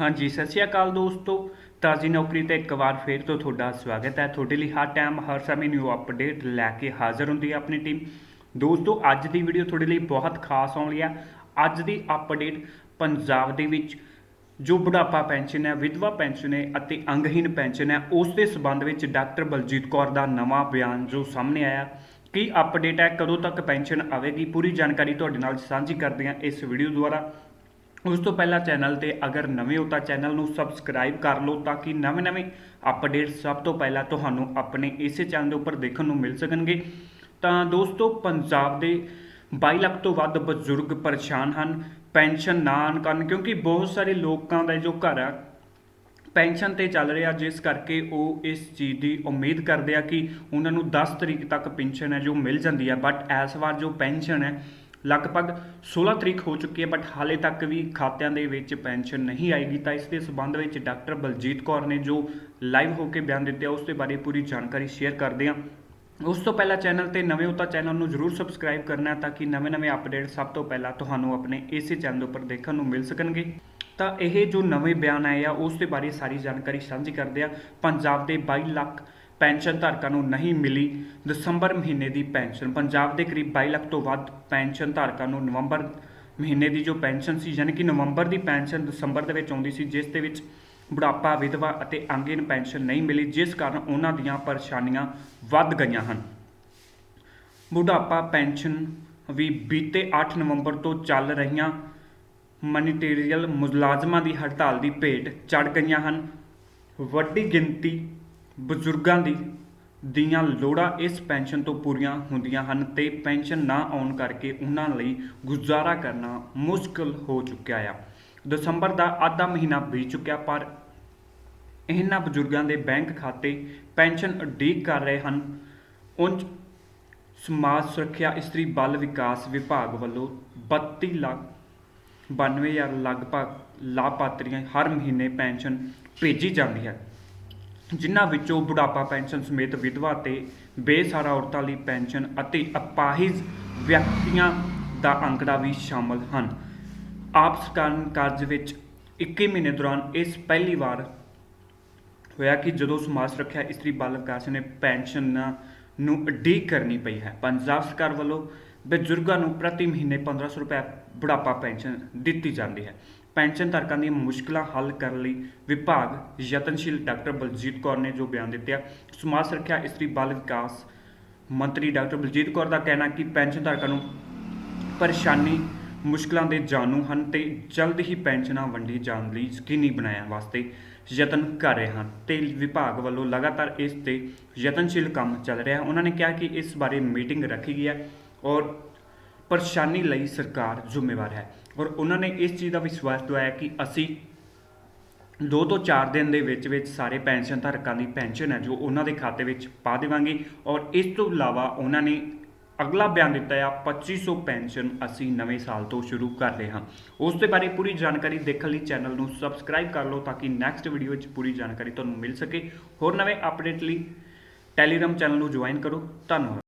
ਹਾਂਜੀ, ਸਤਿ ਸ਼੍ਰੀ ਅਕਾਲ ਦੋਸਤੋ। ਤਾਜ਼ੀ ਨੌਕਰੀ ਤੇ ਇੱਕ ਵਾਰ ਫੇਰ ਤੋਂ ਤੁਹਾਡਾ ਸਵਾਗਤ ਹੈ। ਤੁਹਾਡੇ ਲਈ ਹਰ ਟਾਈਮ, ਹਰ ਸਮੇਂ ਨਿਊ ਅਪਡੇਟ ਲੈ ਕੇ ਹਾਜ਼ਰ ਹੁੰਦੀ ਹੈ ਆਪਣੀ ਟੀਮ ਦੋਸਤੋ, ਅੱਜ ਦੀ ਵੀਡੀਓ ਤੁਹਾਡੇ ਲਈ ਬਹੁਤ ਖਾਸ ਆਉਣ ਲਈ ਆ ਅੱਜ ਦੀ ਅਪਡੇਟ ਪੰਜਾਬ ਦੇ ਵਿੱਚ ਜੋ ਬੁਢਾਪਾ ਪੈਨਸ਼ਨ ਹੈ, ਵਿਧਵਾ ਪੈਨਸ਼ਨ ਹੈ ਅਤੇ ਅੰਗਹੀਨ ਪੈਨਸ਼ਨ ਹੈ, ਉਸ ਦੇ ਸਬੰਧ ਵਿੱਚ ਡਾਕਟਰ ਬਲਜੀਤ ਕੌਰ ਦਾ ਨਵਾਂ ਬਿਆਨ ਜੋ ਸਾਹਮਣੇ ਆਇਆ। ਕੀ ਅਪਡੇਟ ਹੈ? ਕਦੋਂ ਤੱਕ ਪੈਨਸ਼ਨ ਆਵੇਗੀ? ਪੂਰੀ ਜਾਣਕਾਰੀ ਤੁਹਾਡੇ ਨਾਲ ਸਾਂਝੀ ਕਰਦੇ ਹਾਂ ਇਸ ਵੀਡੀਓ ਦੁਆਰਾ। ਉਸ ਤੋਂ ਪਹਿਲਾਂ ਚੈਨਲ ਤੇ ਅਗਰ ਨਵੇਂ ਹੋ ਤਾਂ ਚੈਨਲ ਨੂੰ ਸਬਸਕ੍ਰਾਈਬ ਕਰ ਲਓ ਤਾਂ ਕਿ ਨਵੇਂ-ਨਵੇਂ ਅਪਡੇਟ ਸਭ ਤੋਂ ਪਹਿਲਾਂ ਤੁਹਾਨੂੰ ਆਪਣੇ ਇਸੇ ਚੈਨਲ ਦੇ ਉੱਪਰ ਦੇਖਣ ਨੂੰ ਮਿਲ ਸਕਣਗੇ। ਤਾਂ ਦੋਸਤੋ, ਪੰਜਾਬ ਦੇ 22 ਲੱਖ ਤੋਂ ਵੱਧ ਬਜ਼ੁਰਗ ਪਰੇਸ਼ਾਨ ਹਨ। ਪੈਨਸ਼ਨ ਨਾ ਆਉਣ ਕਾਰਨ ਕਿਉਂਕਿ ਬਹੁਤ ਸਾਰੇ ਲੋਕਾਂ ਦਾ ਜੋ ਘਰ ਆ, ਪੈਨਸ਼ਨ ਤੇ ਚੱਲ ਰਿਹਾ, ਜਿਸ ਕਰਕੇ ਉਹ ਇਸ ਚੀਜ਼ ਦੀ ਉਮੀਦ ਕਰਦੇ ਆ ਕਿ ਉਹਨਾਂ ਨੂੰ 10 ਤਰੀਕ ਤੱਕ ਪੈਨਸ਼ਨ ਹੈ ਜੋ ਮਿਲ ਜਾਂਦੀ ਹੈ। ਬਟ ਇਸ ਵਾਰ ਜੋ ਪੈਨਸ਼ਨ ਹੈ ਲਗਭਗ 16 ਤਰੀਕ ਹੋ ਚੁੱਕੀ ਹੈ ਬਟ ਹਾਲੇ ਤੱਕ ਵੀ ਖਾਤਿਆਂ ਦੇ ਵਿੱਚ ਪੈਨਸ਼ਨ ਨਹੀਂ ਆਏਗੀ। ਤਾਂ ਇਸ ਦੇ ਸਬੰਧ ਵਿੱਚ ਡਾਕਟਰ ਬਲਜੀਤ ਕੌਰ ਨੇ ਜੋ ਲਾਈਵ ਹੋ ਕੇ ਬਿਆਨ ਦਿੱਤੇ ਉਸ ਦੇ ਬਾਰੇ ਪੂਰੀ ਜਾਣਕਾਰੀ ਸ਼ੇਅਰ ਕਰਦੇ ਹਾਂ ਉਸ ਤੋਂ ਪਹਿਲਾਂ ਚੈਨਲ ਤੇ ਨਵੇਂ ਹੋ ਤਾਂ ਚੈਨਲ ਨੂੰ ਜਰੂਰ ਸਬਸਕ੍ਰਾਈਬ ਕਰਨਾ ਤਾਂ ਕਿ ਨਵੇਂ-ਨਵੇਂ ਅਪਡੇਟ ਸਭ ਤੋਂ ਪਹਿਲਾਂ ਤੁਹਾਨੂੰ ਆਪਣੇ ਇਸੇ ਚੈਨਲ ਉੱਪਰ ਦੇਖਣ ਨੂੰ ਮਿਲ ਸਕਣਗੇ। ਤਾਂ ਇਹ ਜੋ ਨਵੇਂ ਬਿਆਨ ਆਏ ਆ, ਉਸ ਦੇ ਬਾਰੇ ਸਾਰੀ ਜਾਣਕਾਰੀ ਸਾਂਝੀ ਕਰਦੇ ਆ। ਪੰਜਾਬ ਦੇ 22 ਲੱਖ ਪੈਨਸ਼ਨ ਧਾਰਕਾਂ ਨੂੰ ਨਹੀਂ ਮਿਲੀ। ਦਸੰਬਰ ਮਹੀਨੇ ਦੀ ਪੈਨਸ਼ਨ। ਪੰਜਾਬ ਦੇ ਕਰੀਬ 22 ਲੱਖ ਤੋਂ ਵੱਧ ਪੈਨਸ਼ਨ ਧਾਰਕਾਂ ਨੂੰ ਨਵੰਬਰ ਮਹੀਨੇ ਦੀ ਜੋ ਪੈਨਸ਼ਨ ਸੀ, ਯਾਨੀ ਕਿ ਨਵੰਬਰ ਦੀ ਪੈਨਸ਼ਨ ਦਸੰਬਰ ਦੇ ਵਿੱਚ ਆਉਂਦੀ ਸੀ, ਜਿਸ ਦੇ ਵਿੱਚ ਬੁਢਾਪਾ, ਵਿਧਵਾ ਅਤੇ ਅੰਗਹੀਨ ਪੈਨਸ਼ਨ ਨਹੀਂ ਮਿਲੀ, ਜਿਸ ਕਾਰਨ ਉਹਨਾਂ ਦੀਆਂ ਪਰੇਸ਼ਾਨੀਆਂ ਵੱਧ ਗਈਆਂ ਹਨ। ਬੁਢਾਪਾ ਪੈਨਸ਼ਨ ਵੀ ਬੀਤੇ 8 ਨਵੰਬਰ ਤੋਂ ਚੱਲ ਰਹੀਆਂ ਮਨੀਟਰੀਅਲ ਮੁਲਾਜ਼ਮਾਂ ਦੀ ਹੜਤਾਲ ਦੀ ਭੇਟ ਚੜ ਗਈਆਂ ਹਨ। ਵੱਡੀ ਗਿਣਤੀ ਬਜ਼ੁਰਗਾਂ ਦੀ, ਦੀਆਂ ਲੋੜਾਂ ਇਸ ਪੈਨਸ਼ਨ ਤੋਂ ਪੂਰੀਆਂ ਹੁੰਦੀਆਂ ਹਨ ਤੇ ਪੈਨਸ਼ਨ ਨਾ ਆਉਣ ਕਰਕੇ ਉਹਨਾਂ ਲਈ ਗੁਜ਼ਾਰਾ ਕਰਨਾ ਮੁਸ਼ਕਲ ਹੋ ਚੁੱਕਿਆ ਆ। ਦਸੰਬਰ ਦਾ ਆਧਾ ਮਹੀਨਾ ਬੀਤ ਚੁੱਕਿਆ ਪਰ ਇਹਨਾਂ ਬਜ਼ੁਰਗਾਂ ਦੇ ਬੈਂਕ ਖਾਤੇ ਪੈਨਸ਼ਨ ਉਡੀਕ ਕਰ ਰਹੇ ਹਨ। ਉਂਝ ਸਮਾਜ ਸੁਰੱਖਿਆ ਇਸਤਰੀ ਬਲ ਵਿਕਾਸ ਵਿਭਾਗ ਵੱਲੋਂ 32 ਲੱਖ 92000 ਲਗਭਗ ਲਾਭਪਾਤਰੀਆਂ ਹਰ ਮਹੀਨੇ ਪੈਨਸ਼ਨ ਭੇਜੀ ਜਾਂਦੀ ਹੈ। ਜਿਨ੍ਹਾਂ ਵਿੱਚੋਂ ਬੁਢਾਪਾ ਪੈਨਸ਼ਨ ਸਮੇਤ ਵਿਧਵਾ ਤੇ ਬੇਸਹਾਰਾ ਔਰਤਾਂ ਲਈ ਪੈਨਸ਼ਨ ਅਤੇ ਅਪਾਹਿਜ ਵਿਅਕਤੀਆਂ ਦਾ ਅੰਕੜਾ ਵੀ ਸ਼ਾਮਲ ਹਨ। ਆਪ ਸਰਕਾਰ ਕਾਰਜ ਵਿੱਚ 21 ਮਹੀਨੇ ਦੌਰਾਨ ਇਸ ਪਹਿਲੀ ਵਾਰ ਹੋਇਆ ਕਿ ਜਦੋਂ ਸਮਾਜ ਸੁਰੱਖਿਆ ਇਸਤਰੀ ਬਾਲ ਵਿਕਾਸ ਨੇ ਪੈਨਸ਼ਨ ਨੂੰ ਉਡੀਕ ਕਰਨੀ ਪਈ ਹੈ, ਪੰਜਾਬ ਸਰਕਾਰ ਵੱਲੋਂ ਬਜ਼ੁਰਗਾਂ ਨੂੰ ਪ੍ਰਤੀ ਮਹੀਨੇ 1500 ਰੁਪਏ ਬੁਢਾਪਾ ਪੈਨਸ਼ਨ ਦਿੱਤੀ ਜਾਂਦੀ ਹੈ। ਪੈਨਸ਼ਨ ਧਾਰਕਾਂ ਦੀਆਂ ਮੁਸ਼ਕਲਾਂ ਹੱਲ ਕਰਨ ਲਈ ਵਿਭਾਗ ਯਤਨਸ਼ੀਲ ਡਾਕਟਰ ਬਲਜੀਤ ਕੌਰ ਨੇ ਜੋ ਬਿਆਨ ਦਿੱਤੇ ਆ, ਸਮਾਜ ਸੁਰੱਖਿਆ ਇਸਤਰੀ ਬਾਲ ਵਿਕਾਸ ਮੰਤਰੀ ਡਾਕਟਰ ਬਲਜੀਤ ਕੌਰ ਦਾ ਕਹਿਣਾ ਕਿ ਪੈਨਸ਼ਨ ਧਾਰਕਾਂ ਨੂੰ ਪਰੇਸ਼ਾਨੀ, ਮੁਸ਼ਕਲਾਂ ਦੇ ਜਾਣੂ ਹਨ ਤੇ ਜਲਦ ਹੀ ਪੈਨਸ਼ਨਾਂ ਵੰਡੀ ਜਾਣ ਲਈ ਯਕੀਨੀ ਬਣਾਉਣ ਵਾਸਤੇ ਯਤਨ ਕਰ ਰਹੇ ਹਨ ਤੇ ਵਿਭਾਗ ਵੱਲੋਂ ਲਗਾਤਾਰ ਇਸ ਤੇ ਯਤਨਸ਼ੀਲ ਕੰਮ ਚੱਲ ਰਿਹਾ। ਹੈ ਉਹਨਾਂ ਨੇ ਕਿਹਾ ਕਿ ਇਸ ਬਾਰੇ ਮੀਟਿੰਗ ਰੱਖੀ ਗਈ ਹੈ ਔਰ ਪਰੇਸ਼ਾਨੀ ਲਈ ਸਰਕਾਰ ਜ਼ਿੰਮੇਵਾਰ ਹੈ। ਔਰ ਉਹਨਾਂ ਨੇ ਇਸ ਚੀਜ਼ ਦਾ ਵਿਸ਼ਵਾਸ ਦਵਾਇਆ ਕਿ ਅਸੀਂ ਦੋ ਤੋਂ 4 ਦਿਨ ਦੇ ਵਿੱਚ ਵਿੱਚ ਸਾਰੇ ਪੈਨਸ਼ਨ ਧਾਰਕਾਂ ਦੀ ਪੈਨਸ਼ਨ ਹੈ, ਜੋ ਉਹਨਾਂ ਦੇ ਖਾਤੇ ਵਿੱਚ ਪਾ ਦੇਵਾਂਗੇ। ਔਰ ਇਸ ਤੋਂ ਇਲਾਵਾ ਉਹਨਾਂ ਨੇ ਅਗਲਾ ਬਿਆਨ ਦਿੱਤਾ ਆ 2500 ਪੈਨਸ਼ਨ ਅਸੀਂ ਨਵੇਂ ਸਾਲ ਤੋਂ ਸ਼ੁਰੂ ਕਰ ਰਹੇ ਹਾਂ। ਉਸ ਦੇ ਬਾਰੇ ਪੂਰੀ ਜਾਣਕਾਰੀ ਦੇਖਣ ਲਈ ਚੈਨਲ ਨੂੰ ਸਬਸਕ੍ਰਾਈਬ ਕਰ ਲਓ ਤਾਂ ਕਿ ਨੈਕਸਟ ਵੀਡੀਓ ਵਿੱਚ ਪੂਰੀ ਜਾਣਕਾਰੀ ਤੁਹਾਨੂੰ ਮਿਲ ਸਕੇ। ਹੋਰ ਨਵੇਂ ਅਪਡੇਟ ਲਈ ਟੈਲੀਗ੍ਰਾਮ ਚੈਨਲ ਨੂੰ ਜੁਆਇਨ ਕਰੋ। ਧੰਨਵਾਦ।